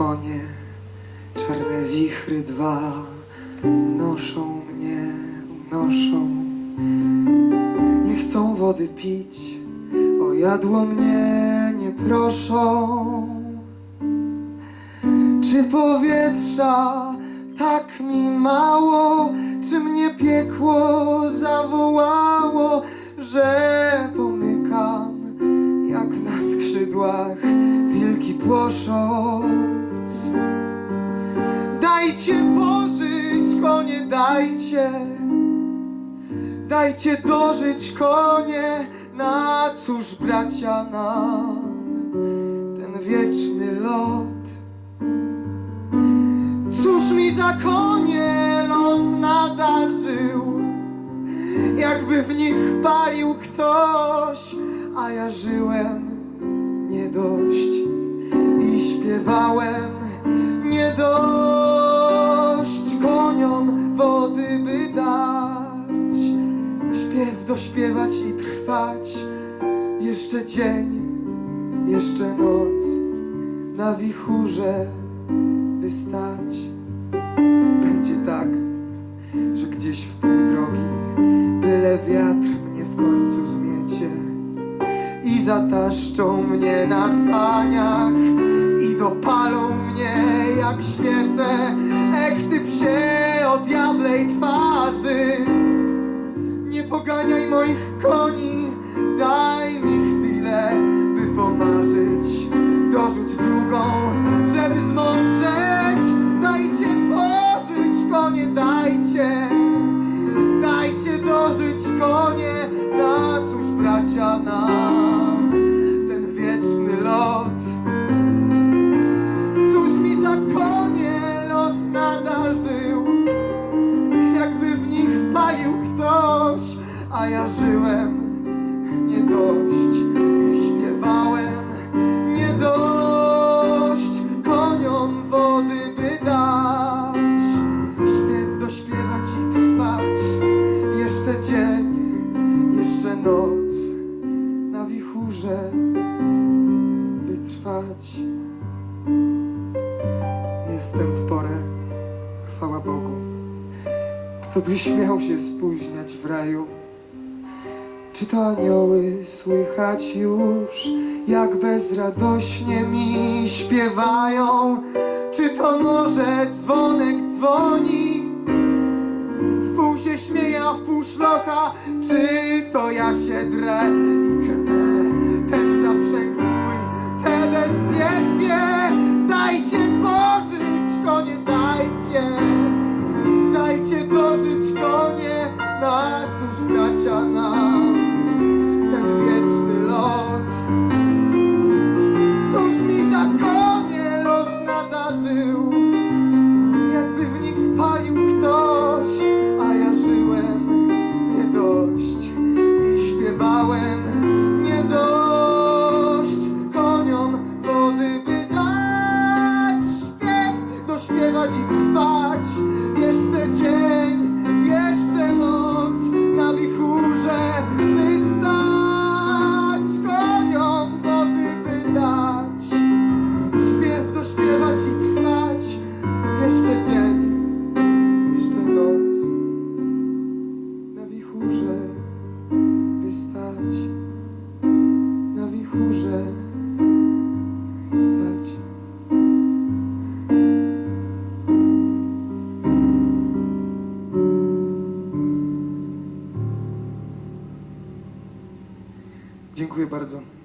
konie, czarne wichry dwa Unoszą mnie, unoszą. Nie chcą wody pić, o jadło mnie nie proszą. Czy powietrza tak mi mało, czy mnie piekło zawołało, że pomykam jak na skrzydłach wilki płosząc. Dajcie pożyć konie, dajcie, dajcie dożyć konie, na cóż bracia nam ten wieczny lot. Cóż mi za konie los nadarzył, jakby w nich palił ktoś, a ja żyłem nie dość śpiewałem. Nie dość koniom wody by dać, śpiew dośpiewać i trwać, jeszcze dzień, jeszcze noc. Na wichurze by stać. Będzie tak, że gdzieś w pół drogi byle wiatr mnie w końcu zmiecie. I zataszczą mnie na saniach dopalą mnie jak świece. Ech ty psie o diablej twarzy, nie poganiaj moich koni, daj mi chwilę, by pomarzyć, dorzuć drugą, żeby zmądrzeć. Dajcie pożyć konie, dajcie, dajcie dożyć konie, na cóż bracia nam a ja żyłem nie dość i śpiewałem nie dość koniom wody by dać, śpiew dośpiewać i trwać, jeszcze dzień, jeszcze noc na wichurze by trwać. Jestem w porę, chwała Bogu. Kto by śmiał się spóźniać w raju? Czy to anioły słychać już, jak bezradośnie mi śpiewają? Czy to może dzwonek dzwoni? W pół się śmieje, a w pół szlocha Czy to ja się drę i krnę dośpiewać Dziękuję bardzo.